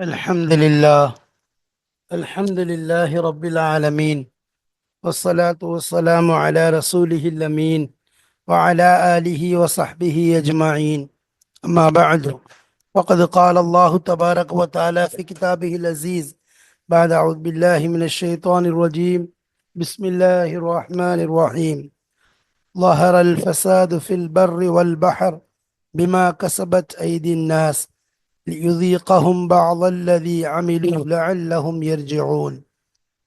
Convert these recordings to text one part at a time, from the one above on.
الحمد لله الحمد لله رب العالمين والصلاة والسلام على رسوله الأمين وعلى آله وصحبه أجمعين. أما بعد وقد قال الله تبارك وتعالى في كتابه العزيز بعد أعوذ بالله من الشيطان الرجيم. بسم الله الرحمن الرحيم. ظهر الفساد في البر والبحر بما كسبت أيدي الناس. ليذيقهم بعض الذي عملوا لعلهم يرجعون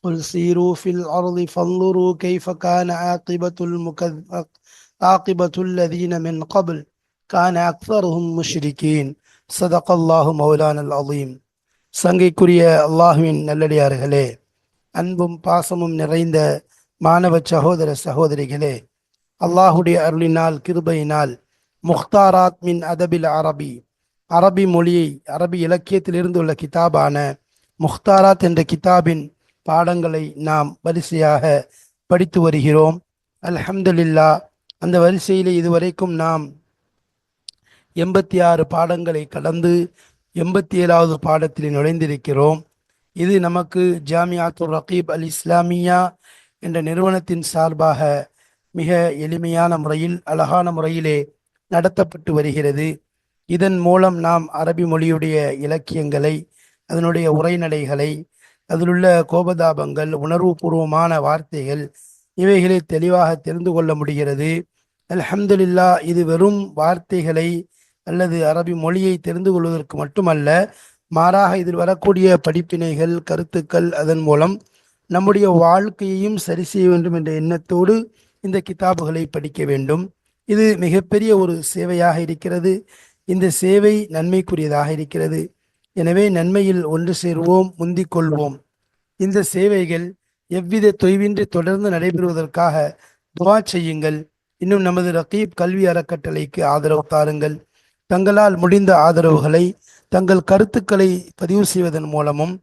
قل سيروا في الأرض فانظروا كيف كان عاقبة المكذب عاقبة الذين من قبل كان أكثرهم مشركين صدق الله مولانا العظيم சங்கைக்குரிய அல்லாஹுவின் நல்லடியார்களே அன்பும் பாசமும் நிறைந்த மாணவ சகோதர சகோதரிகளே அல்லாஹுடைய அருளினால் கிருபையினால் முக்தாராத் மின் அதபில் அரபி அரபி மொழியை அரபி இலக்கியத்திலிருந்து உள்ள கிதாபான முக்தாராத் என்ற கிதாபின் பாடங்களை நாம் வரிசையாக படித்து வருகிறோம். அல்ஹம்துலில்லா அந்த வரிசையிலே இதுவரைக்கும் நாம் எண்பத்தி ஆறு பாடங்களை கடந்து எண்பத்தி ஏழாவது பாடத்தில் நுழைந்திருக்கிறோம். இது நமக்கு ஜாமியாத்துர் ரகீப் அல் இஸ்லாமியா என்ற நிறுவனத்தின் சார்பாக மிக எளிமையான முறையில் அழகான முறையிலே நடத்தப்பட்டு வருகிறது. இதன் மூலம் நாம் அரபி மொழியுடைய இலக்கியங்களை அதனுடைய உரைநடைகளை அதிலுள்ள கோபதாபங்கள் உணர்வுபூர்வமான வார்த்தைகள் இவைகளை தெளிவாக தெரிந்து கொள்ள முடிகிறது. அல்ஹம்துலில்லா இது வெறும் வார்த்தைகளை அல்லது அரபி மொழியை தெரிந்து கொள்வதற்கு மட்டுமல்ல மாறாக இதில் வரக்கூடிய படிப்பினைகள் கருத்துக்கள் அதன் மூலம் நம்முடைய வாழ்க்கையையும் சரி செய்ய வேண்டும் என்ற எண்ணத்தோடு இந்த கிதாபுகளை படிக்க வேண்டும். இது மிகப்பெரிய ஒரு சேவையாக இருக்கிறது. இந்த சேவை நன்மைக்குரியதாக இருக்கிறது. எனவே நன்மையில் ஒன்று சேர்வோம் முந்திக் கொள்வோம். இந்த சேவைகள் எவ்வித தொய்வின்றி தொடர்ந்து நடைபெறுவதற்காக துவா செய்யுங்கள். இன்னும் நமது ரகீப் கல்வி அறக்கட்டளைக்கு ஆதரவு தாருங்கள். தங்களால் முடிந்த ஆதரவுகளை தங்கள் கருத்துக்களை பதிவு செய்வதன் மூலமும்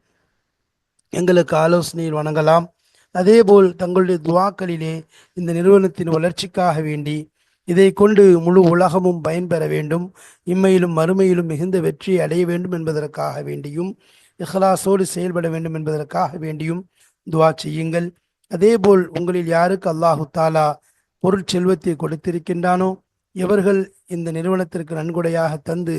எங்களுக்கு ஆலோசனையில் வணங்கலாம் அதேபோல் தங்களுடைய துவாக்களிலே இந்த நிறுவனத்தின் வளர்ச்சிக்காக வேண்டி இதை கொண்டு முழு உலகமும் பயன்பெற வேண்டும். இம்மையிலும் மறுமையிலும் மிகுந்த வெற்றியை அடைய வேண்டும் என்பதற்காக வேண்டியும் இஹ்லாசோடு செயல்பட வேண்டும் என்பதற்காக வேண்டியும் துவா செய்யுங்கள். அதேபோல் உங்களில் யாருக்கு அல்லாஹு தாலா பொருள் செல்வத்தை கொடுத்திருக்கின்றானோ எவர்கள் இந்த நிறுவனத்திற்கு நன்கொடையாக தந்து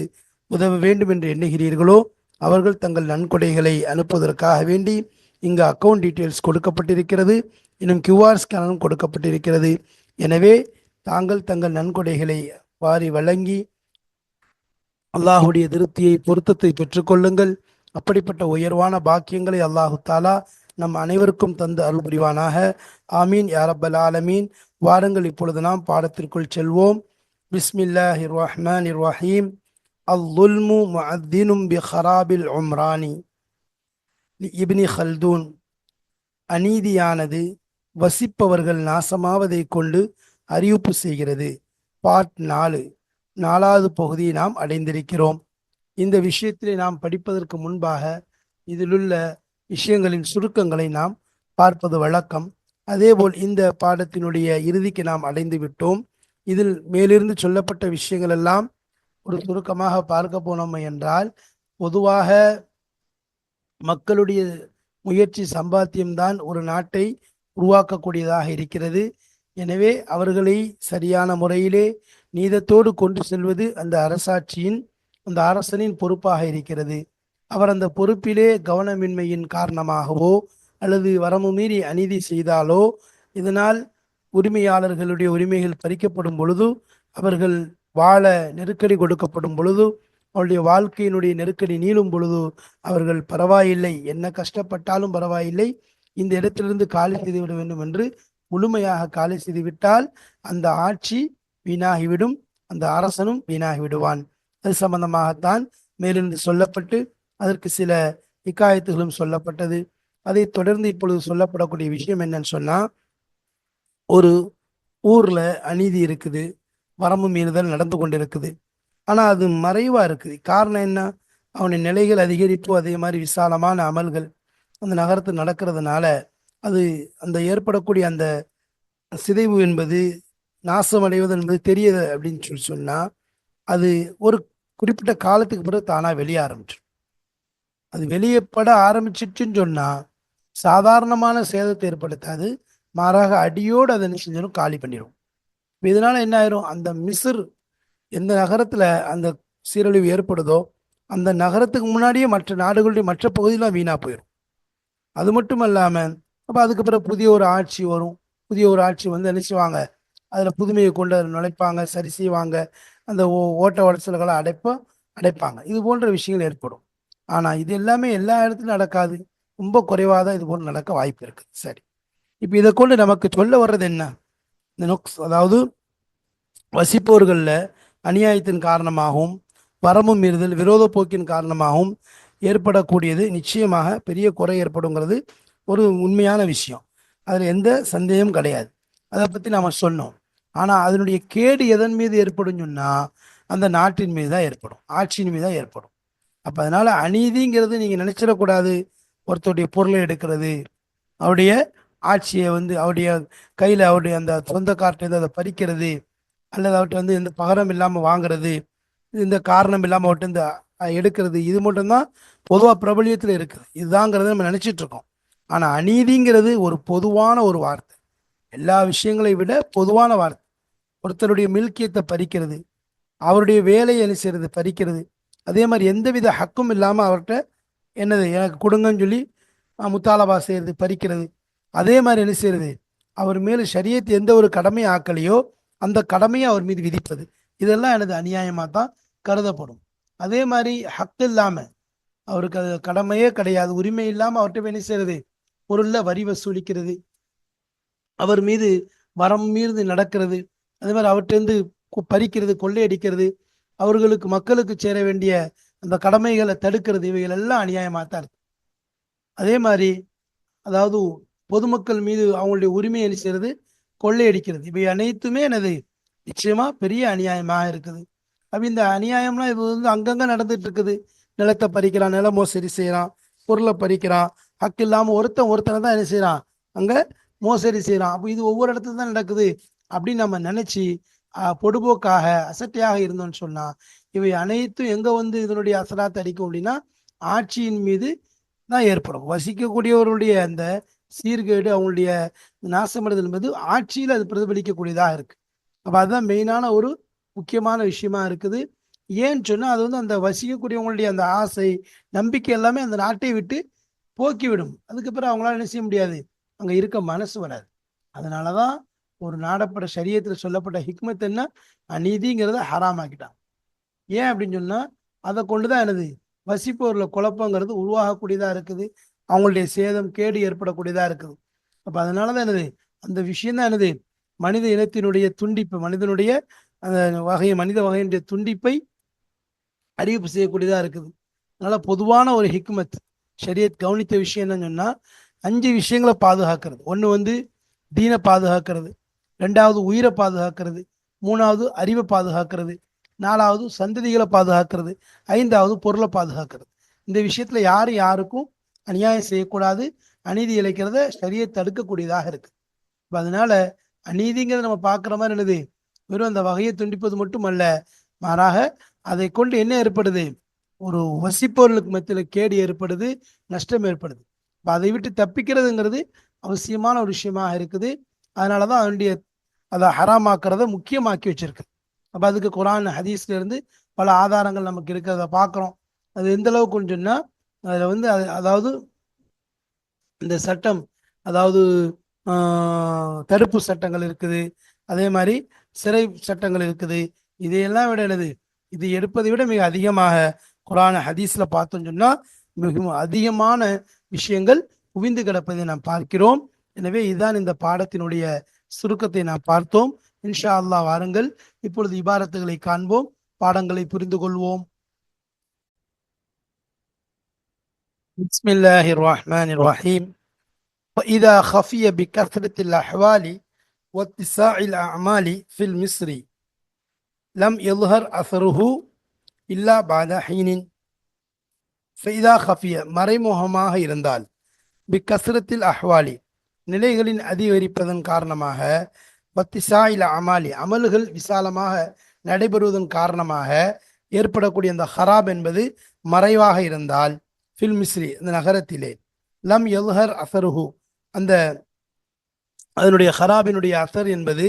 உதவ வேண்டும் என்று எண்ணுகிறீர்களோ அவர்கள் தங்கள் நன்கொடைகளை அனுப்புவதற்காக வேண்டி இங்கு அக்கவுண்ட் டீட்டெயில்ஸ் கொடுக்கப்பட்டிருக்கிறது. இன்னும் கியூஆர் ஸ்கேனரும் கொடுக்கப்பட்டிருக்கிறது. எனவே தாங்கள் தங்கள் நன்கொடைகளை வாரி வழங்கி அல்லாஹுடைய திருப்தியை பொருத்தத்தை பெற்றுக்கொள்ளுங்கள். அப்படிப்பட்ட உயர்வான பாக்கியங்களை அல்லாஹு தாலா நம் அனைவருக்கும் தந்து அருள் புரிவானாக. ஆமீன். யாரப்பல் ஆலமீன். வாருங்கள் இப்பொழுது நாம் பாடத்திற்குள் செல்வோம். பிஸ்மில்லாஹிர் ரஹ்மான் இர்வாஹீம் அல்லுல்மு முஅத்தினும் பி ஹராபில் உம்ரானி இப்னி ஹல்தூன் அநீதியானது வசிப்பவர்கள் நாசமாவதை கொண்டு அறிவிப்பு செய்கிறது. பார்ட் நாலு. நாலாவது பகுதியை நாம் அடைந்திருக்கிறோம். இந்த விஷயத்திலே நாம் படிப்பதற்கு முன்பாக இதிலுள்ள விஷயங்களின் சுருக்கங்களை நாம் பார்ப்பது வழக்கம். அதேபோல் இந்த பாடத்தினுடைய இறுதிக்கு நாம் அடைந்து விட்டோம். இதில் மேலிருந்து சொல்லப்பட்ட விஷயங்கள் எல்லாம் ஒரு சுருக்கமாக பார்க்க போனோம் என்றால் பொதுவாக மக்களுடைய முயற்சி சம்பாத்தியம்தான் ஒரு நாட்டை உருவாக்கக்கூடியதாக இருக்கிறது. எனவே அவர்களை சரியான முறையிலே நீதத்தோடு கொண்டு செல்வது அந்த அரசாட்சியின் அந்த அரசனின் பொறுப்பாக இருக்கிறது. அவர் அந்த பொறுப்பிலே கவனமின்மையின் காரணமாகவோ அல்லது வரம்பு மீறி அநீதி செய்தாலோ இதனால் உரிமையாளர்களுடைய உரிமைகள் பறிக்கப்படும் பொழுது அவர்கள் வாழ நெருக்கடி கொடுக்கப்படும் பொழுது அவருடைய வாழ்க்கையினுடைய நெருக்கடி நீளும் பொழுது அவர்கள் பரவாயில்லை என்ன கஷ்டப்பட்டாலும் பரவாயில்லை இந்த இடத்திலிருந்து காலி செய்துவிட வேண்டும் என்று முழுமையாக காலி செய்துவிட்டால் அந்த ஆட்சி வீணாகிவிடும் அந்த அரசனும் வீணாகி விடுவான் அது சம்பந்தமாகத்தான் மேலிருந்து சொல்லப்பட்டு அதற்கு சில இக்காயத்துகளும் சொல்லப்பட்டது. அதை தொடர்ந்து இப்பொழுது சொல்லப்படக்கூடிய விஷயம் என்னன்னு சொன்னா ஒரு ஊர்ல அநீதி இருக்குது வரம்பு மீறுதல் நடந்து கொண்டிருக்குது. ஆனா அது மறைவா இருக்குது. காரணம் என்ன? அவனுடைய நிலைகள் அதிகரிப்பு அதே மாதிரி விசாலமான அமல்கள் அந்த நகரத்தில் நடக்கிறதுனால அது அந்த ஏற்படக்கூடிய அந்த சிதைவு என்பது நாசமடைவது என்பது தெரியுது அப்படின்னு சொல்லி சொன்னால் அது ஒரு குறிப்பிட்ட காலத்துக்கு பிறகு தானாக வெளியே ஆரம்பிச்சிடும். அது வெளியே பட ஆரம்பிச்சிச்சுன்னு சொன்னால் சாதாரணமான சேதத்தை ஏற்படுத்தாது. மாறாக அடியோடு அதை என்ன செஞ்சிடும்? காலி பண்ணிடும். இதனால் என்ன ஆயிரும்? அந்த மிசிர் எந்த நகரத்தில் அந்த சீரழிவு ஏற்படுதோ அந்த நகரத்துக்கு முன்னாடியே மற்ற நாடுகளுடைய மற்ற பகுதியெலாம் வீணாக போயிடும் அது மட்டும் இல்லாமல் அப்போ அதுக்கு பிறகு புதிய ஒரு ஆட்சி வரும். புதிய ஒரு ஆட்சி வந்து நினைச்சுவாங்க அதில் புதுமையை கொண்டு அதில் நுழைப்பாங்க சரி செய்வாங்க. அந்த ஓ- ஓட்ட உடச்சல்களை அடைப்ப அடைப்பாங்க. இது போன்ற விஷயங்கள் ஏற்படும். ஆனால் இது எல்லாமே எல்லா இடத்துலையும் நடக்காது. ரொம்ப குறைவாக தான் இது போன்று நடக்க வாய்ப்பு இருக்குது சரி. இப்போ இதை கொண்டு நமக்கு சொல்ல வர்றது என்ன? இந்த நொக்ஸ் அதாவது வசிப்போர்களில் அநியாயத்தின் காரணமாகவும் வரமும் மீறுதல் விரோத போக்கின் காரணமாகவும் ஏற்படக்கூடியது நிச்சயமாக பெரிய குறை ஏற்படுங்கிறது ஒரு உண்மையான விஷயம். அதில் எந்த சந்தேகமும் கிடையாது. அதை பற்றி நாம் சொன்னோம். ஆனால் அதனுடைய கேடு எதன் மீது ஏற்படும் சொன்னால் அந்த நாட்டின் மீது தான் ஏற்படும். ஆட்சியின் மீது தான் ஏற்படும். அப்போ அதனால் அநீதிங்கிறது நீங்கள் நினச்சிடக்கூடாது. ஒருத்தருடைய பொருளை எடுக்கிறது. அவருடைய ஆட்சியை வந்து அவருடைய கையில் அவருடைய அந்த சொந்தக்கார்ட்டேருந்து அதை பறிக்கிறது. அல்லது அவர்கிட்ட வந்து எந்த பகரம் இல்லாமல் வாங்குறது. இந்த காரணம் இல்லாமல் அவர்கிட்ட இந்த எடுக்கிறது. இது மட்டும்தான் பொதுவாக பிரபலியத்தில் இருக்குது. இதுதாங்கிறத நம்ம நினச்சிட்ருக்கோம் ஆனால் அநீதிங்கிறது ஒரு பொதுவான ஒரு வார்த்தை. எல்லா விஷயங்களை விட பொதுவான வார்த்தை. ஒருத்தருடைய மில்கியத்தை பறிக்கிறது அவருடைய வேலையை என்ன செய்யறது பறிக்கிறது. அதே மாதிரி எந்தவித ஹக்கும் இல்லாமல் அவர்கிட்ட என்னது எனக்கு கொடுங்கன்னு சொல்லி முத்தாலபா செய்யறது பறிக்கிறது. அதே மாதிரி என்ன செய்யறது அவர் மேல் சரியத்தை எந்த ஒரு கடமை ஆக்கலையோ அந்த கடமையை அவர் மீது விதிப்பது. இதெல்லாம் எனது அநியாயமாக தான் கருதப்படும். அதே மாதிரி ஹக்கு இல்லாமல் அவருக்கு அது கடமையே கிடையாது உரிமை இல்லாமல் அவர்கிட்ட என்ன செய்யறது பொருள்ல வரி வசூலிக்கிறது. அவர் மீது வரம் மீது நடக்கிறது. அதே மாதிரி அவற்றிலிருந்து பறிக்கிறது கொள்ளையடிக்கிறது. அவர்களுக்கு மக்களுக்கு சேர வேண்டிய அந்த கடமைகளை தடுக்கிறது. இவைகள் எல்லாம் அநியாயமாக தான் இருக்கு. அதே மாதிரி அதாவது பொதுமக்கள் மீது அவங்களுடைய உரிமையை என்ன கொள்ளையடிக்கிறது. இவை அனைத்துமே எனது நிச்சயமா பெரிய அநியாயமாக இருக்குது. அப்ப இந்த அநியாயம்லாம் இது வந்து அங்கங்க நடந்துட்டு இருக்குது. நிலத்தை பறிக்கிறான் நில மோசடி செய்யறான் பொருளை பறிக்கிறான். ஹக்கு இல்லாம ஒருத்தன் ஒருத்தனை தான் என்ன செய்யறான்? அங்க மோசடி செய்யறான். அப்போ இது ஒவ்வொரு இடத்துல தான் நடக்குது அப்படின்னு நம்ம நினைச்சு பொடுபோக்காக அசட்டையாக இருந்தோம்னு சொன்னா இவை அனைத்தும் எங்க வந்து இதனுடைய அசராத்தை அடிக்கும் அப்படின்னா ஆட்சியின் மீது தான் ஏற்படும். வசிக்கக்கூடியவர்களுடைய அந்த சீர்கேடு அவங்களுடைய நாசமடைதல் என்பது ஆட்சியில் அது பிரதிபலிக்கக்கூடியதாக இருக்கு. அப்போ அதுதான் மெயினான ஒரு முக்கியமான விஷயமா இருக்குது. ஏன்னு சொன்னால் அது வந்து அந்த வசிக்கக்கூடியவங்களுடைய அந்த ஆசை நம்பிக்கை எல்லாமே அந்த நாட்டை விட்டு போக்கிவிடும். அதுக்கப்புறம் அவங்களால என்ன செய்ய முடியாது? அங்கே இருக்க மனசு வராது. அதனாலதான் ஒரு நாடப்பட்ட சரியத்தில் சொல்லப்பட்ட ஹிக்மத் என்ன? அநீதிங்கிறத ஹராமாக்கிட்டான். ஏன் அப்படின்னு சொன்னால் அதை கொண்டு தான் எனது வசிப்போர்ல குழப்பங்கிறது உருவாகக்கூடியதாக இருக்குது. அவங்களுடைய சேதம் கேடு ஏற்படக்கூடியதாக இருக்குது. அப்போ அதனால தான் என்னது? அந்த விஷயம் தான் என்னது? மனித இனத்தினுடைய துண்டிப்பு மனிதனுடைய அந்த வகை மனித வகையினுடைய துண்டிப்பை அறிவிப்பு செய்யக்கூடியதாக இருக்குது. அதனால் பொதுவான ஒரு ஹிக்மத் ஷரியத் கவனித்த விஷயம் என்னன்னு சொன்னால் அஞ்சு விஷயங்களை பாதுகாக்கிறது. ஒன்று வந்து தீனை பாதுகாக்கிறது ரெண்டாவது உயிரை பாதுகாக்கிறது மூணாவது அறிவை பாதுகாக்கிறது நாலாவது சந்ததிகளை பாதுகாக்கிறது ஐந்தாவது பொருளை பாதுகாக்கிறது. இந்த விஷயத்தில் யார் யாருக்கும் அநியாயம் செய்யக்கூடாது அநீதி இழைக்கிறத சரியை தடுக்கக்கூடியதாக இருக்குது இப்போ அதனால் அநீதிங்கிறத நம்ம பார்க்குற மாதிரி என்னது? வெறும் அந்த வகையை துண்டிப்பது மட்டுமல்ல மாறாக அதை கொண்டு என்ன ஏற்படுது? ஒரு வசிப்பவர்களுக்கு மத்தியில் கேடு ஏற்படுது நஷ்டம் ஏற்படுது. இப்போ அதை விட்டு தப்பிக்கிறதுங்கிறது அவசியமான ஒரு விஷயமாக இருக்குது. அதனால தான் அதனுடைய அதை ஹராமாக்குறத முக்கியமாக்கி வச்சிருக்கு. அப்போ அதுக்கு குரான் ஹதீஸ்ல இருந்து பல ஆதாரங்கள் நமக்கு இருக்கிறத பார்க்குறோம். அது எந்த அளவுக்கு சொன்னா அதில் வந்து அது- அதாவது இந்த சட்டம் அதாவது தடுப்பு சட்டங்கள் இருக்குது. அதே மாதிரி சிறை சட்டங்கள் இருக்குது. இதையெல்லாம் விட என்னது? இது எடுப்பதை விட மிக அதிகமாக குரான் ஹதீஸ்ல பார்த்தோம்னு சொன்னா மிகவும் அதிகமான விஷயங்கள் குவிந்து கிடப்பதை நாம் பார்க்கிறோம் எனவே இதுதான் இந்த பாடத்தினுடைய சுருக்கத்தை நாம் பார்த்தோம் இன்ஷா அல்லாஹ் வாருங்கள் இப்பொழுது இபாரத்துகளை காண்போம் பாடங்களை புரிந்து கொள்வோம் بسم الله الرحمن الرحيم وإذا خفي بكثرة الأحوال واتساع الأعمال في المصر لم يظهر أثره إلا بعد حين فإذا خفي மறைமுகமாக இருந்தால் பிகஸ்ரத்தில் அஹ்வாலி நிலைகளின் அதிகரிப்பதன் காரணமாக வத்திசாயில் அமாலி அமல்கள் விசாலமாக நடைபெறுவதன் காரணமாக ஏற்படக்கூடிய அந்த ஹராப் என்பது மறைவாக இருந்தால் ஃபில் மிஸ்ரி அந்த நகரத்திலே லம் எல்ஹர் அசருஹு அந்த அதனுடைய ஹராபினுடைய அசர் என்பது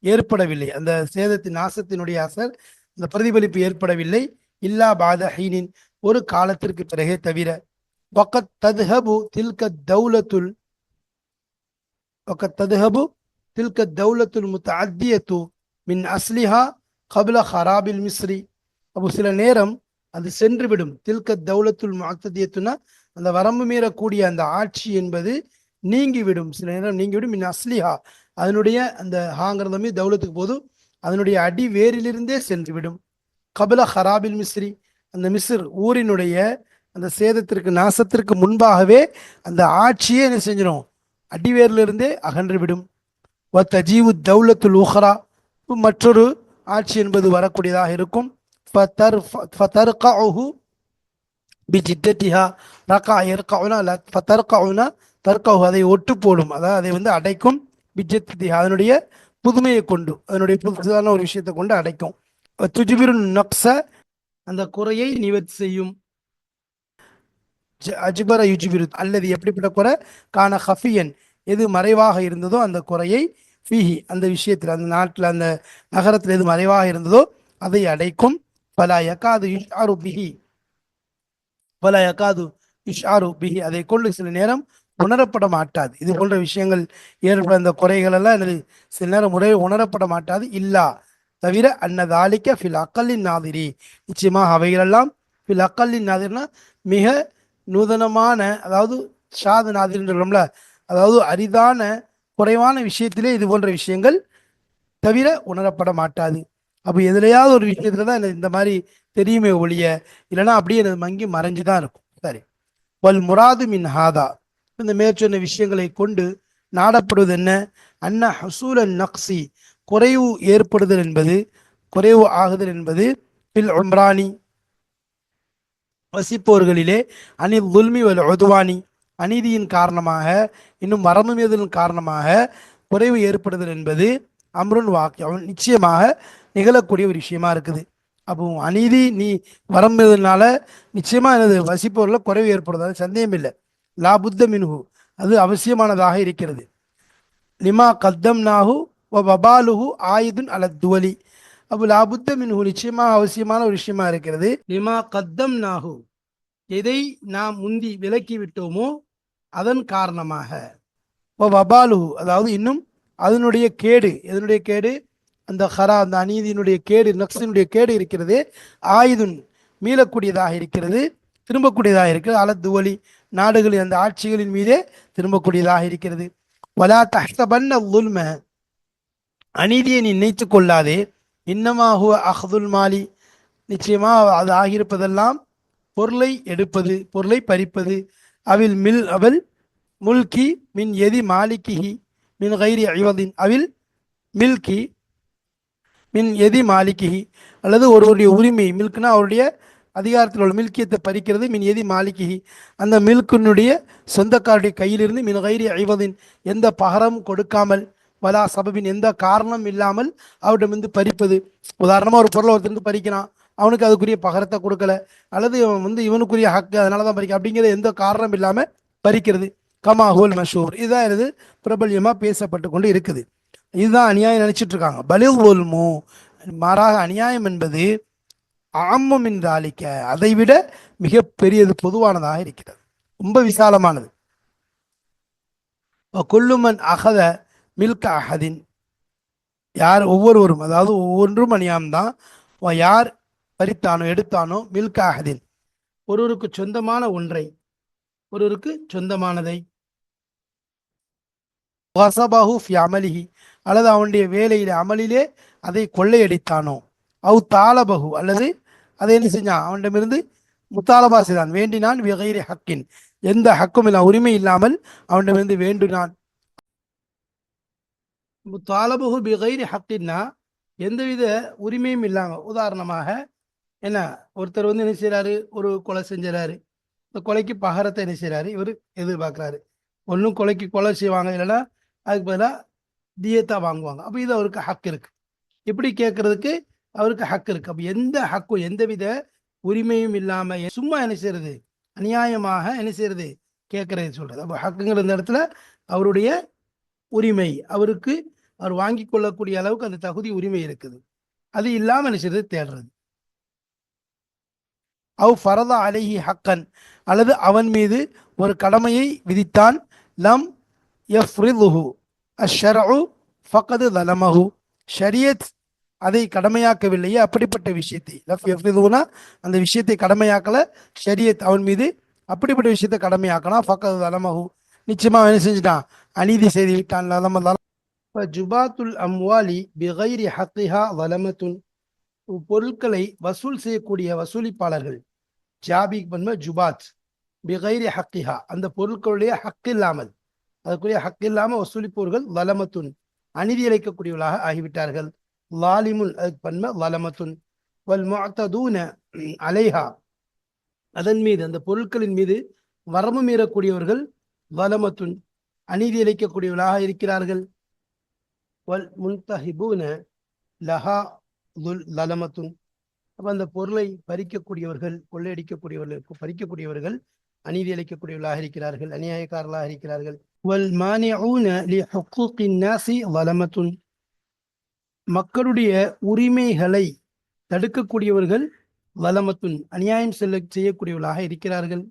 ஏற்படவில்லை. அந்த சேதத்தின் நாசத்தினுடைய அசர் அந்த பிரதிபலிப்பு ஏற்படவில்லை. இல்லா பாத ஹீனின் ஒரு காலத்திற்கு பிறகே தவிர ஒக்கத் தத்ஹபு தில்க தௌலத்துல் ஒக்கத் தத்ஹபு தில்க தௌலத்துல் முத்தஅத்தியத்து மின் அஸ்லிஹா கபில ஹராபில் மிஸ்ரி. அப்போ சில நேரம் அது சென்றுவிடும். தில்க தௌலத்துல் முத்ததியத்துனா அந்த வரம்பு மீறக்கூடிய அந்த ஆட்சி என்பது நீங்கிவிடும். சில நேரம் நீங்கிவிடும். இன் அஸ்லிஹா. அதனுடைய அந்த ஹாங்கிறதமே தௌலத்துக்கு போதும். அதனுடைய அடி வேரிலிருந்தே சென்றுவிடும். கபில ஹராபில் மிஸ்ரி. அந்த மிஸ்ர் ஊரினுடைய அந்த சேதத்திற்கு நாசத்திற்கு முன்பாகவே அந்த ஆட்சியே என்ன செஞ்சிடும் அடிவேரிலிருந்தே அகன்றுவிடும். வ தஜீவு தௌலத்துல் உஹ்ரா. மற்றொரு ஆட்சி என்பது வரக்கூடியதாக இருக்கும். ஃபதர்கஉஹு ரகா எர்கவுனா அல்ல ஃபதர்கவுனா அதை ஒட்டு போடும் அதாவது அதை வந்து அடைக்கும் பிஜத்தி அதனுடைய புதுமையை கொண்டு அதனுடைய புதுசான ஒரு விஷயத்தை கொண்டு அடைக்கும். துஜிபிரு நக்ஸ அந்த குறையை நிவர்த்தி செய்யும். ஜ- அஜ்பர யுஜிபிரு அல்லது எப்படிப்பட்ட குறை? கான ஹஃபியன் எது மறைவாக இருந்ததோ அந்த குறையை ஃபீஹி அந்த விஷயத்தில் அந்த நாட்டில் அந்த நகரத்தில் எது மறைவாக இருந்ததோ அதை அடைக்கும். பல யக்காது யுஷாரு பிஹி. பல யக்காது யுஷாரு பிஹி. அதை கொண்டு சில நேரம் உணரப்பட மாட்டாது. இது போன்ற விஷயங்கள் ஏற்பட அந்த குறைகள் எல்லாம் சில நேரம் முறை உணரப்பட மாட்டாது. இல்லா தவிர அன்னதாலிக்க ஃபில் அக்கல்லின் நாதிரி. நிச்சயமாக அவைகளெல்லாம் ஃபில் அக்கல்லின் நாதிரினா மிக நூதனமான அதாவது ஷாது நாதிரின்றோம்ல அதாவது அரிதான குறைவான விஷயத்திலே இது போன்ற விஷயங்கள் தவிர உணரப்பட மாட்டாது. அப்போ எதுலையாவது ஒரு விஷயத்துல தான் எனக்கு இந்த மாதிரி தெரியுமே ஒழிய இல்லைன்னா அப்படியே எனது மங்கி மறைஞ்சு தான் இருக்கும். சரி. வல் முராது மின் ஹாதா. இந்த மேற்சொன்ன விஷயங்களை கொண்டு நாடப்படுவது என்ன அன்ன ஹசூல நக்சி குறைவு ஏற்படுதல் என்பது குறைவு ஆகுதல் என்பது பில் உம்ரானி. வசிப்போர்களிலே அணி துல்மி வல் ஒதுவானி அநீதியின் காரணமாக இன்னும் மரபு மீதலின் காரணமாக குறைவு ஏற்படுதல் என்பது அம்ருன் வாக்கியம். நிச்சயமாக நிகழக்கூடிய ஒரு விஷயமா இருக்குது. அப்போ அநீதி நீ வரம்புனால நிச்சயமா எனது வசிப்பவர்கள் குறைவு ஏற்படுறது சந்தேகம் இல்லை லாபுத்த மின்ஹு. அது அவசியமானதாக இருக்கிறது. லிமா கத்தம் நாகு வபாலுஹு ஆயுதுன் அல துவலி. அப்போ லாபுத்த மின்ஹு நிச்சயமாக அவசியமான ஒரு விஷயமா இருக்கிறது. லிமா கத்தம் நாஹு எதை நாம் முந்தி விலக்கி விட்டோமோ அதன் காரணமாக. வபாலுஹு. அதாவது இன்னும் அதனுடைய கேடு. எதனுடைய கேடு? அந்த ஹரா அந்த அநீதியினுடைய கேடு நக்ஸினுடைய கேடு இருக்கிறது. ஆயுதுன். மீளக்கூடியதாக இருக்கிறது. திரும்பக்கூடியதாக இருக்கிறது. அல துவலி. நாடுகளின் அந்த ஆட்சிகளின் மீதே திரும்பக்கூடியதாக இருக்கிறது. வலா தஹ்தபன்ன உல்ம அநீதியை நீ நினைத்து கொள்ளாதே. இன்னமாகுவ அஹ்துல் மாலி. நிச்சயமாக அது ஆகியிருப்பதெல்லாம் பொருளை எடுப்பது பொருளை பறிப்பது. அவில் மில் அவள் முல்கி மின் எதி மாலிகிஹி மின் கைரி ஐவதின். அவில் மில்கி மின் எதி மாலிகிஹி அல்லது ஒருவருடைய உரிமை மில்க்னா அவருடைய அதிகாரத்தில் உள்ள மில்கியத்தை பறிக்கிறது மின் எதி மாலிகி. அந்த மில்கினுடைய சொந்தக்காருடைய கையிலிருந்து மின் கைரி ஐவதின் எந்த பகரம் கொடுக்காமல் வலா சபபின் எந்த காரணம் இல்லாமல் அவரிடமிருந்து பறிப்பது. உதாரணமாக ஒரு பொருளை ஒருத்தருந்து பறிக்கிறான் அவனுக்கு அதுக்குரிய பகரத்தை கொடுக்கல அல்லது இவன் வந்து இவனுக்குரிய ஹக்கு அதனால தான் பறிக்க அப்படிங்கிற எந்த காரணம் இல்லாமல் பறிக்கிறது. கமா ஹோல் மஷூர். இதுதான் எனது பிரபல்யமாக பேசப்பட்டு கொண்டு இருக்குது. இதுதான் அநியாயம் நினச்சிட்டு இருக்காங்க. பலில் மாறாக அநியாயம் என்பது ஆம்மம் தாலிக்க அதை விட மிக பெரியது பொதுவானதாக இருக்கிறது. ரொம்ப விசாலமானது. கொல்லுமன் அகத மில்க அகதின் யார் ஒவ்வொருவரும் அதாவது ஒவ்வொன்றும் அணியாம்தான். யார் பறித்தானோ எடுத்தானோ மில்க அகதின் ஒருவருக்கு சொந்தமான ஒன்றை ஒருவருக்கு சொந்தமானதை. வசபாஹு அமலிஹி. அல்லது அவனுடைய வேலையிலே அமலிலே அதை கொள்ளையடித்தானோ. அவு தாளபகு அல்லது அதை என்ன செஞ்சான்? அவனிடமிருந்து முத்தாலபா செய்தான். வேண்டினான் விகைரி ஹக்கின். எந்த ஹக்கும் இல்ல உரிமை இல்லாமல் அவனிடமிருந்து வேண்டினான். முத்தாலபகு பிகைரி ஹக்கின்னா எந்தவித உரிமையும் இல்லாம உதாரணமாக என்ன ஒருத்தர் வந்து என்ன செய்கிறாரு ஒரு கொலை செஞ்சுறாரு. இந்த கொலைக்கு பகரத்தை என்ன செய்றாரு? இவர் எதிர்பார்க்குறாரு. ஒன்றும் கொலைக்கு கொலை செய்வாங்க இல்லைன்னா அதுக்கு பதிலாக தியத்தா வாங்குவாங்க. அப்போ இது அவருக்கு ஹக் இருக்கு. இப்படி கேட்கறதுக்கு அவருக்கு ஹக் இருக்கு. அப்போ எந்த ஹக்கும் எந்தவித உரிமையும் இல்லாம சும்மா என்ன செய்யறது அநியாயமாக என்ன செய்யறது கேட்கறது சொல்றது. அப்போ ஹக்குங்கிற இந்த இடத்துல அவருடைய உரிமை அவருக்கு அவர் வாங்கி கொள்ளக்கூடிய அளவுக்கு அந்த தகுதி உரிமை இருக்குது. அது இல்லாம என்ன செய்யறது தேடுறது. அவ் ஃபரதா அலைஹி ஹக்கன். அல்லது அவன் மீது ஒரு கடமையை விதித்தான். லம் யஃப்ரிதுஹு அஷ்ஷரஉ ஃபகது தலமஹு. ஷரியத் அதை கடமையாக்கவில்லையே? அப்படிப்பட்ட விஷயத்தை. லஃப் அந்த விஷயத்தை கடமையாக்கல ஷரியத் அவன் மீது அப்படிப்பட்ட விஷயத்தை கடமையாக்கலாம் ஃபக்கது தலமகு நிச்சயமா என்ன செஞ்சுட்டான்? அநீதி செய்து விட்டான். இப்போ ஜுபாத்துல் அம்வாலி பிகைரி ஹத்திஹா வலமத்துன். பொருட்களை வசூல் செய்யக்கூடிய வசூலிப்பாளர்கள். ஜாபிக் பன்ம ஜுபாத். பிகைரி ஹக்கிஹா. அந்த பொருட்களுடைய ஹக் இல்லாமல். அதுக்குரிய ஹக் இல்லாமல் வசூலிப்பவர்கள் வலமத்துன். அநீதி இழைக்கக்கூடியவர்களாக ஆகிவிட்டார்கள். லாலிமுல் அதுக்கு பன்ம வலமத்துன் வல் முஅத்ததூன அலைஹா. அதன் மீது அந்த பொருட்களின் மீது வரம்பு மீறக்கூடியவர்கள் வலமத்துன் அநீதி இழைக்கக்கூடியவர்களாக இருக்கிறார்கள். வல் முன்தஹிபூன லஹா துல் லலமத்துன். அப்போ அந்த பொருளை பறிக்கக்கூடியவர்கள் கொள்ளையடிக்கக்கூடியவர்கள் பறிக்கக்கூடியவர்கள் அநீதி அளிக்கக்கூடியவர்களாக இருக்கிறார்கள் அநியாயக்காரர்களாக இருக்கிறார்கள். வல் மானியூன லி ஹுக்கூக்கின் நாசி வலமத்துன் மக்களுடைய உரிமைகளை தடுக்கக்கூடியவர்கள் வலமத்துன் அநியாயம் செல்ல செய்யக்கூடியவர்களாக இருக்கிறார்கள்.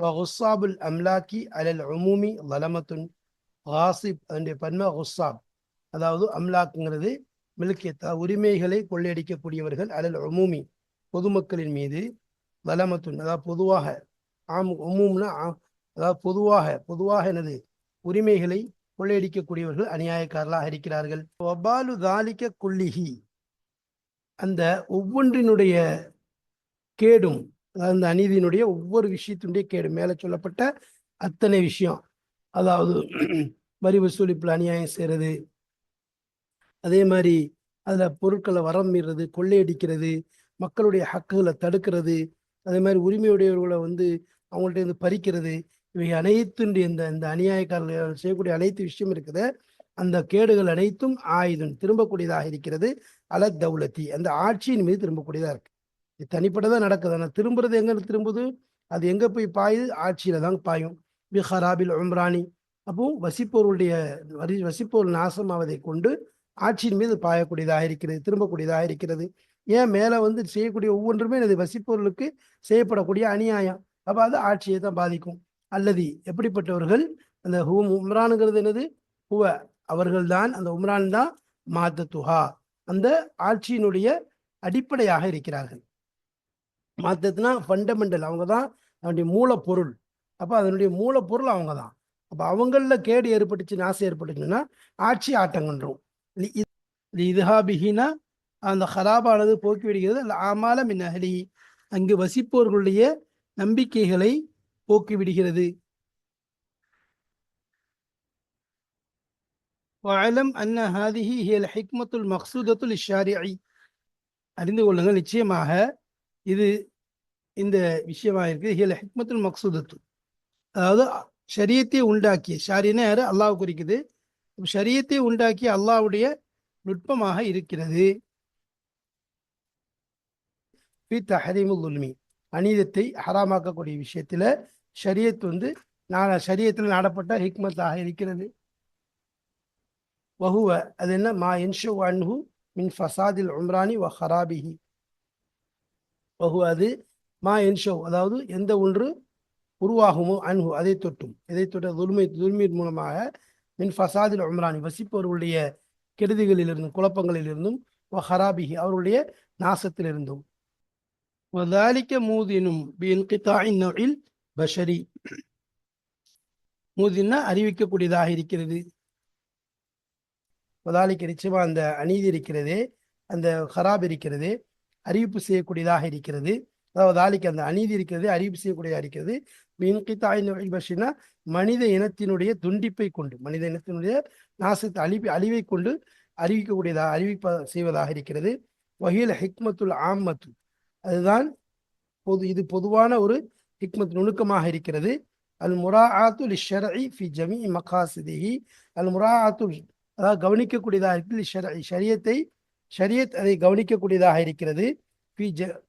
வகுசாபுல் அம்லாக்கி அலல் உமூமி வலமத்துன். ஹாசிப் அதனுடைய பன்ம ஹுசாப் அதாவது அம்லாக்குங்கிறது மில்கியத்தா உரிமைகளை கொள்ளையடிக்கக்கூடியவர்கள் அலல் உமூமி பொதுமக்களின் மீது வலமத்துன். அதாவது பொதுவாக ஆம் உமூம்னா அதாவது பொதுவாக பொதுவாக எனது உரிமைகளை கொள்ளையடிக்கக்கூடியவர்கள் அநியாயக்காரர்களாக இருக்கிறார்கள். வபாலு தாலிக்க குள்ளிகி அந்த ஒவ்வொன்றினுடைய கேடும் அந்த அநீதியினுடைய ஒவ்வொரு விஷயத்தினுடைய கேடு மேலே சொல்லப்பட்ட அத்தனை விஷயம். அதாவது வரி வசூலிப்பில் அநியாயம் செய்கிறது. அதே மாதிரி அதில் பொருட்களை வரம் மீறது கொள்ளையடிக்கிறது மக்களுடைய ஹக்குகளை தடுக்கிறது. அதே மாதிரி உரிமையுடையவர்களை வந்து அவங்கள்ட்ட இருந்து பறிக்கிறது. இவை அனைத்துடைய இந்த இந்த அநியாயக்காரர்கள் செய்யக்கூடிய அனைத்து விஷயம் இருக்குது. அந்த கேடுகள் அனைத்தும் ஆயுதம் திரும்பக்கூடியதாக இருக்கிறது. அல தௌலத்தி அந்த ஆட்சியின் மீது திரும்பக்கூடியதாக இருக்கு. இது தனிப்பட்டதான் நடக்குது. ஆனால் திரும்புறது எங்க திரும்புது? அது எங்க போய் பாயுது? ஆட்சியில தான் பாயும். பிஹராபில் உம்ரானி. அப்போ வசிப்போருடைய வரி வசிப்போர் நாசமாவதை கொண்டு ஆட்சியின் மீது பாயக்கூடியதாக இருக்கிறது திரும்பக்கூடியதாக இருக்கிறது. ஏன் மேலே வந்து செய்யக்கூடிய ஒவ்வொன்றுமே அது வசிப்பொருளுக்கு செய்யப்படக்கூடிய அநியாயம். அப்போ அது ஆட்சியை தான் பாதிக்கும். அல்லது எப்படிப்பட்டவர்கள்? அந்த ஹூம் உம்ரானுங்கிறது என்னது? ஹுவ அவர்கள்தான் அந்த உம்ரான் தான் மாத துஹா அந்த ஆட்சியினுடைய அடிப்படையாக இருக்கிறார்கள். மாத்தத்துனா ஃபண்டமெண்டல் அவங்க தான் அதனுடைய மூலப்பொருள். அப்போ அதனுடைய மூலப்பொருள் அவங்க தான் அப்போ அவங்களில் கேடு ஏற்பட்டுச்சு நாசம் ஏற்பட்டுச்சுன்னா ஆட்சி ஆட்டங்கன்றோம். இதுஹாபிஹினா அந்த ஹராபானது போக்கிவிடுகிறது அல்ல ஆமால மின் அஹலி. அங்கு வசிப்போர்களுடைய நம்பிக்கைகளை போக்கி விடுகிறது وعلم أن هذه هي الحكمة المقصودة للشارعي அறிந்து கொள்ளுங்கள் நிச்சயமாக இது இந்த விஷயமாக இருக்குது ஹியல் ஹிக்மத்துல் மக்சூதத்து அதாவது ஷரியத்தை உண்டாக்கிய ஷாரினா யாரு அல்லாஹ் குறிக்குது ஷரியத்தை உண்டாக்கிய அல்லாவுடைய நுட்பமாக இருக்கிறது தஹரீமுல் அநீதத்தை ஹராமாக்கக்கூடிய விஷயத்துல ஷரியத் வந்து நான் சரியத்தில் நாடப்பட்ட ஹிக்மத்தாக இருக்கிறது. வஹுவ அது என்ன? மா என்ஷோ அன்ஹு மின் ஃபசாதில் உம்ரானி வ ஹராபிஹி. வஹு அது மா என்ஷோ அதாவது எந்த ஒன்று உருவாகுமோ அன்ஹு அதை தொட்டும். எதை தொட்ட துல்மை துல்மீர் மூலமாக மின் ஃபசாதில் உம்ரானி வசிப்பவர்களுடைய கெடுதிகளிலிருந்தும் குழப்பங்களிலிருந்தும் வ ஹராபிஹி அவருடைய நாசத்திலிருந்தும். வதாலிக்க மூதினும் பி இன்கிதாயின் நொழில் பஷரி. மூதின்னா அறிவிக்கக்கூடியதாக இருக்கிறது. முதலாளிக்கு நிச்சயமா அந்த அநீதி இருக்கிறது அந்த ஹராப் இருக்கிறது அறிவிப்பு செய்யக்கூடியதாக இருக்கிறது. அதாவது ஆளிக்கு அந்த அநீதி இருக்கிறது அறிவிப்பு செய்யக்கூடியதாக இருக்கிறது. மின்கித்தாயின் பஷினா மனித இனத்தினுடைய துண்டிப்பை கொண்டு மனித இனத்தினுடைய நாசத்தை அழி அழிவை கொண்டு அறிவிக்கக்கூடியதாக அறிவிப்ப செய்வதாக இருக்கிறது. வகையில் ஹிக்மத்துல் ஆம்மத்து. அதுதான் பொது இது பொதுவான ஒரு ஹிக்மத் நுணுக்கமாக இருக்கிறது. அல் முராஆத்து ஷரஇ ஃபி ஜமி மகாசிதிஹி. அல் முராஆத்து அதாவது கவனிக்கக்கூடியதாக இருக்குது ஷரஇ ஷரியத்தை ஷரியத் அதை கவனிக்கக்கூடியதாக இருக்கிறது. ஃபி ஜ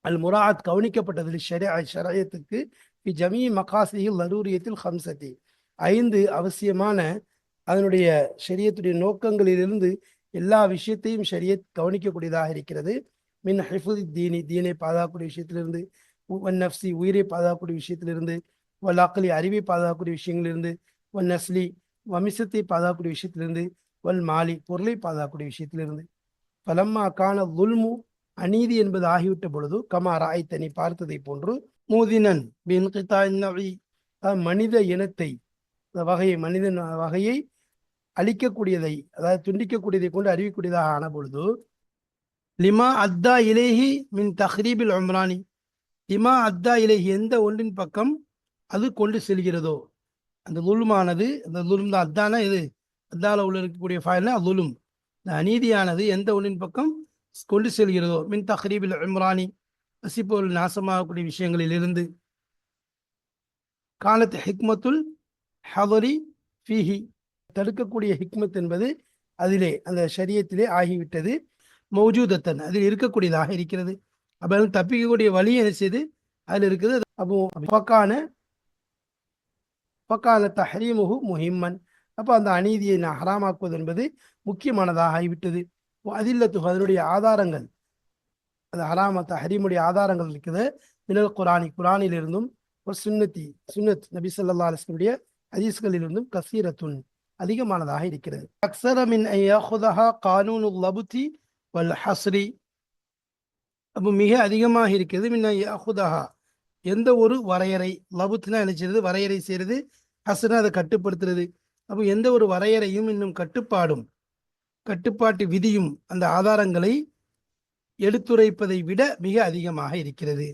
அல் முராத் கவனிக்கப்பட்டது ஷரிய ஷரியத்துக்கு. ஜமீ மகாசிதியில் லரூரியத்தில் ஹம்சதி. ஐந்து அவசியமான அதனுடைய ஷரியத்துடைய நோக்கங்களிலிருந்து எல்லா விஷயத்தையும் ஷரியத் கவனிக்கக்கூடியதாக இருக்கிறது. மின் ஹிஃபுதி தீனி தீனை பாதுகாக்கக்கூடிய விஷயத்திலிருந்து ஒன் நஃப்சி உயிரை பாதுகாக்கக்கூடிய விஷயத்திலிருந்து வல் அக்கலி அறிவை பாதுகாக்கக்கூடிய விஷயங்களிலிருந்து ஒன் நஸ்லி வமிசத்தை பாதுகாக்கக்கூடிய விஷயத்திலிருந்து வல் மாலி பொருளை பாதுகாக்கக்கூடிய விஷயத்திலிருந்து. பலம்மா காண துல்மு அநீதி என்பது ஆகிவிட்ட பொழுது கமா ராய்த்தனி பார்த்ததை போன்று மூதினன் பின் மனித இனத்தை வகையை மனிதன் வகையை அழிக்கக்கூடியதை அதாவது துண்டிக்கக்கூடியதை கொண்டு அறிவிக்கூடியதாக ஆன பொழுது லிமா அத்தா இலேஹி மின் தஹ்ரீபில் உம்ரானி. இமா அத்தா இலை எந்த ஒன்றின் பக்கம் அது கொண்டு செல்கிறதோ? அந்த துலுமானது அந்த லுலும் தான். அத்தானா இது அத்தால உள்ள இருக்கக்கூடிய ஃபாயில்னா லுலும் இந்த அநீதியானது எந்த ஒன்றின் பக்கம் கொண்டு செல்கிறதோ? மின் தஹ்ரீபில் இம்ரானி வசிப்பொருள் நாசமாகக்கூடிய விஷயங்களிலிருந்து. காலத்து ஹிக்மத்துல் ஹவரி ஃபீஹி. தடுக்கக்கூடிய ஹிக்மத் என்பது அதிலே அந்த சரியத்திலே ஆகிவிட்டது. மௌஜூதத்தன் அதில் இருக்கக்கூடியதாக இருக்கிறது. அப்போ தப்பிக்கக்கூடிய வழி என்ன செய்து? அதில் இருக்குது அப்போ பக்கான பக்கான தஹரீமுகு முஹிம்மன். அப்போ அந்த அநீதியை நான் ஹராமாக்குவது என்பது முக்கியமானதாக ஆகிவிட்டது. அதில்லத்து அதனுடைய ஆதாரங்கள் அது ஹராம தஹரீமுடைய ஆதாரங்கள் இருக்குது. மினல் குரானி குரானிலிருந்தும் ஒரு சுன்னத்தி சுன்னத் நபி சொல்லா அலிஸ்லமுடைய ஹதீஸ்களிலிருந்தும் கசீரத்துன் அதிகமானதாக இருக்கிறது. அக்சரமின் கானூனு லபுத்தி வல் ஹஸ்ரி. அப்போ மிக அதிகமாக இருக்கிறது மின்ன அஹுதஹா எந்த ஒரு வரையறை லபுத்துனா நினைச்சிருது வரையறை செய்கிறது ஹசுனா அதை கட்டுப்படுத்துறது. அப்போ எந்த ஒரு வரையறையும் இன்னும் கட்டுப்பாடும் கட்டுப்பாட்டு விதியும் அந்த ஆதாரங்களை எடுத்துரைப்பதை விட மிக அதிகமாக இருக்கிறது.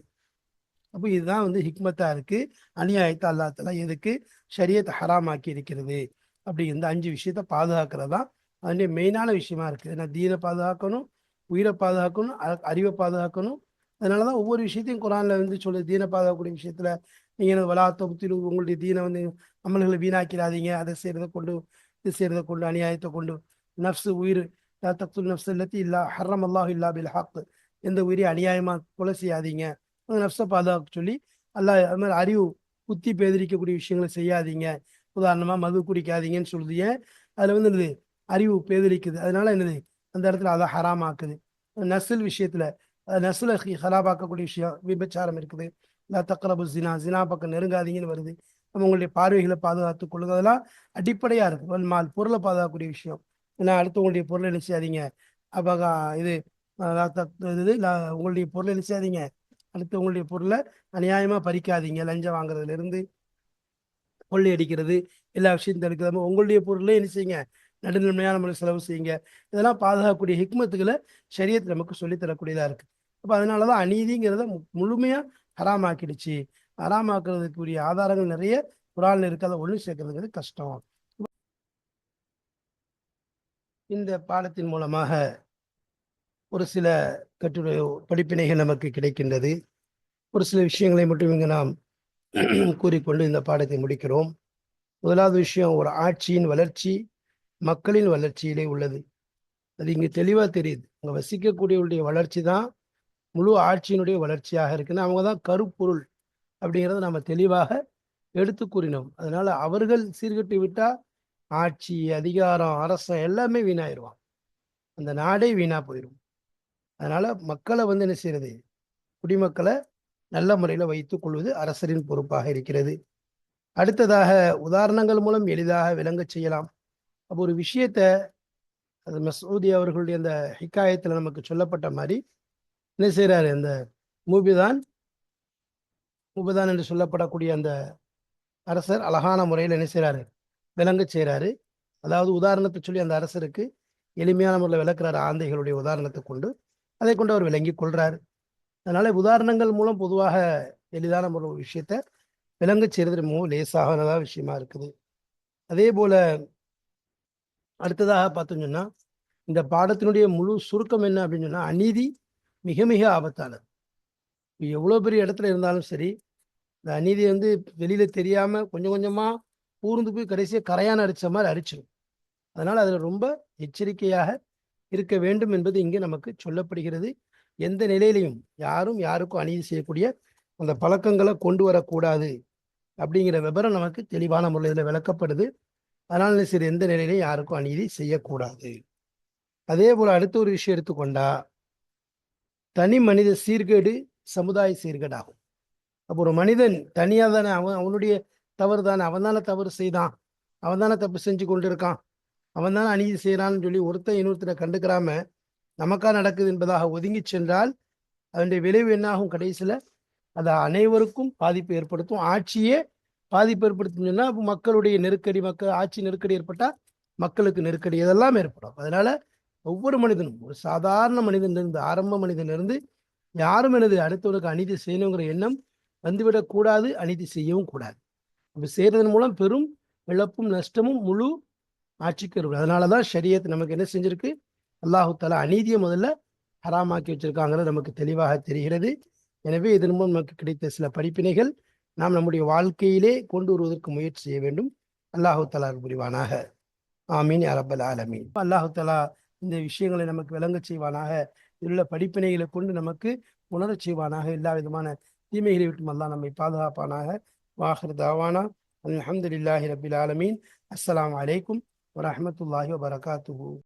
அப்போ இதுதான் வந்து ஹிக்மத்தா இருக்கு. அநியாயத்தை அல்லாத்தெல்லாம் எதுக்கு ஷரியத்தை ஹராமாக்கி இருக்கிறது அப்படி இந்த அஞ்சு விஷயத்த பாதுகாக்கிறது தான் அதனுடைய மெயினான விஷயமா இருக்குது ஏன்னா தீனை பாதுகாக்கணும் உயிரை பாதுகாக்கணும் அறிவை பாதுகாக்கணும். அதனால தான் ஒவ்வொரு விஷயத்தையும் குரானில் வந்து சொல்லு தீனை பாதுகாக்கக்கூடிய விஷயத்தில் நீங்கள் வளாத்த வளாத்தொகுத்தில் உங்களுடைய தீனை வந்து அமல்களை வீணாக்கிறாதீங்க அதை செய்கிறத கொண்டு இது செய்கிறத கொண்டு அநியாயத்தை கொண்டு. நஃப்ஸு உயிர். தக்துல் நஃப்ஸ் இல்லத்தி இல்லா ஹர்ரம் அல்லாஹ் இல்லா பில் ஹக் எந்த உயிரை அநியாயமாக கொலை செய்யாதீங்க. அந்த நஃப்ஸை பாதுகாக்க சொல்லி அல்லாஹ் அது மாதிரி அறிவு புத்தி பேதரிக்கக்கூடிய விஷயங்களை செய்யாதீங்க. உதாரணமாக மது குடிக்காதீங்கன்னு சொல்லுது. அதில் வந்து என்னது? அறிவு பேதரிக்குது. அதனால என்னது? அந்த இடத்துல அதை ஹராமாக்குது. நசில் விஷயத்துல நசுல ஹராபாக்கக்கூடிய விஷயம் விபச்சாரம் இருக்குது. இல்லை தக்கரபு ஜினா ஜினா பக்கம் நெருங்காதீங்கன்னு வருது. நம்ம உங்களுடைய பார்வைகளை பாதுகாத்துக் கொள்ளுங்க. அதெல்லாம் அடிப்படையா இருக்கு. மால் பொருளை பாதுகாக்கக்கூடிய விஷயம். ஏன்னா அடுத்தவங்களுடைய பொருளை என்ன செய்யாதீங்க அப்போ இது இது உங்களுடைய பொருளை என்ன செய்யாதீங்க அடுத்தவங்களுடைய பொருளை அநியாயமா பறிக்காதீங்க. லஞ்சம் வாங்குறதுல இருந்து கொள்ளை அடிக்கிறது எல்லா விஷயத்தையும் தடுக்கிறது உங்களுடைய பொருளே என்ன செய்யுங்க நடுநிலைமையான முறையில் செலவு செய்யுங்க. இதெல்லாம் பாதுகாக்கக்கூடிய ஹிக்மத்துகளை சரியத்தை நமக்கு சொல்லித்தரக்கூடியதாக இருக்கு. அப்போ அதனால தான் அநீதிங்கிறத முழுமையாக ஹராமாக்கிடுச்சு. ஹராமாக்குறதுக்குரிய ஆதாரங்கள் நிறைய குரான் இருக்கிறத ஒன்று சேர்க்கறதுங்கிறது கஷ்டம். இந்த பாடத்தின் மூலமாக ஒரு சில கட்டுரை படிப்பினைகள் நமக்கு கிடைக்கின்றது. ஒரு சில விஷயங்களை மட்டும் இங்கு நாம் கூறிக்கொண்டு இந்த பாடத்தை முடிக்கிறோம். முதலாவது விஷயம் ஒரு ஆட்சியின் வளர்ச்சி. மக்களின் வளர்ச்சியிலே உள்ளது. அது இங்கே தெளிவாக தெரியுது. அங்கே வசிக்கக்கூடியவருடைய வளர்ச்சி தான் முழு ஆட்சியினுடைய வளர்ச்சியாக இருக்குன்னு அவங்க தான் கருப்பொருள் அப்படிங்கிறத நம்ம தெளிவாக எடுத்து கூறினோம். அதனால அவர்கள் சீர்கட்டி விட்டால் ஆட்சி அதிகாரம் அரசம் எல்லாமே வீணாயிருவான். அந்த நாடே வீணாக போயிடும் அதனால மக்களை வந்து என்ன செய்யறது? குடிமக்களை நல்ல முறையில் வைத்துக் கொள்வது அரசரின் பொறுப்பாக இருக்கிறது. அடுத்ததாக உதாரணங்கள் மூலம் எளிதாக விளங்க செய்யலாம். அப்போ ஒரு விஷயத்த அது மசூதி அவர்களுடைய அந்த ஹிக்காயத்தில் நமக்கு சொல்லப்பட்ட மாதிரி என்ன செய்கிறாரு அந்த மூபிதான் மூபிதான் என்று சொல்லப்படக்கூடிய அந்த அரசர் அழகான முறையில் என்ன செய்கிறாரு விளங்க செய்கிறாரு அதாவது உதாரணத்தை சொல்லி அந்த அரசருக்கு எளிமையான முறையில் விளக்குறாரு ஆந்தைகளுடைய உதாரணத்தை கொண்டு. அதை கொண்டு அவர் விளங்கி கொள்றாரு. அதனால உதாரணங்கள் மூலம் பொதுவாக எளிதான ஒரு விஷயத்த விளங்க செய்கிறது மிகவும் லேசாகனதாக விஷயமா இருக்குது. அதே போல அடுத்ததாக பார்த்தோம் சொன்னால் இந்த பாடத்தினுடைய முழு சுருக்கம் என்ன அப்படின்னு சொன்னால் அநீதி மிக மிக ஆபத்தானது. எவ்வளோ பெரிய இடத்துல இருந்தாலும் சரி இந்த அநீதி வந்து வெளியில் தெரியாமல் கொஞ்சம் கொஞ்சமாக பூர்ந்து போய் கடைசியாக கரையான அடித்த மாதிரி அடிச்சிடும் அதனால் அதில் ரொம்ப எச்சரிக்கையாக இருக்க வேண்டும் என்பது இங்கே நமக்கு சொல்லப்படுகிறது. எந்த நிலையிலையும் யாரும் யாருக்கும் அநீதி செய்யக்கூடிய அந்த பழக்கங்களை கொண்டு வரக்கூடாது அப்படிங்கிற விவரம் நமக்கு தெளிவான முறையில் விளக்கப்படுது. அதனால சரி எந்த நிலையிலையும் யாருக்கும் அநீதி செய்யக்கூடாது. அதே போல அடுத்த ஒரு விஷயம் எடுத்துக்கொண்டா தனி மனித சீர்கேடு சமுதாய சீர்கேடாகும். அப்போ ஒரு மனிதன் தனியாக தானே அவன் அவனுடைய தவறு தானே அவன் தானே தவறு செய்தான். அவன் தானே தப்பு செஞ்சு கொண்டு இருக்கான் அவன் தானே அநீதி செய்கிறான்னு சொல்லி ஒருத்தன் இன்னொருத்தரை கண்டுக்கிறாம நமக்கா நடக்குது என்பதாக ஒதுங்கி சென்றால் அதனுடைய விளைவு என்னாகும் கடைசியில்? அது அனைவருக்கும் பாதிப்பு ஏற்படுத்தும். ஆட்சியே பாதிப்பு ஏற்படுத்தும் சொன்னால் மக்களுடைய நெருக்கடி மக்கள் ஆட்சி நெருக்கடி ஏற்பட்டால் மக்களுக்கு நெருக்கடி இதெல்லாம் ஏற்படும். அதனால ஒவ்வொரு மனிதனும் ஒரு சாதாரண மனிதனிலிருந்து ஆரம்ப மனிதனிலிருந்து யாரும் எனது அடுத்தவனுக்கு அநீதி செய்யணுங்கிற எண்ணம் வந்துவிடக்கூடாது அநீதி செய்யவும் கூடாது. அப்படி செய்கிறதன் மூலம் பெரும் இழப்பும் நஷ்டமும் முழு ஆட்சிக்கு இருக்கும் அதனால தான் ஷரியத் நமக்கு என்ன செஞ்சிருக்கு? அல்லாஹு தாலா அநீதியை முதல்ல ஹராமாக்கி வச்சிருக்காங்கிறது நமக்கு தெளிவாக தெரிகிறது. எனவே இதன் மூலம் நமக்கு கிடைத்த சில படிப்பினைகள் நாம் நம்முடைய வாழ்க்கையிலே கொண்டு வருவதற்கு முயற்சி செய்ய வேண்டும். அல்லாஹு தலா புரிவானாக. ஆமீன் அரபல் ஆலமீன். அல்லாஹு தலா இந்த விஷயங்களை நமக்கு விளங்க செய்வானாக. இதிலுள்ள படிப்பினைகளை கொண்டு நமக்கு உணரச் செய்வானாக. எல்லா விதமான தீமைகளை விட்டும் அல்லா நம்மை பாதுகாப்பானாக. வாஹர் தாவானா. அலமதுல்லாஹி ரபில் ஆலமீன். அஸ்லாம் வலைக்கும் வரமத்துல்லாஹி வபரகாத்துஹூ.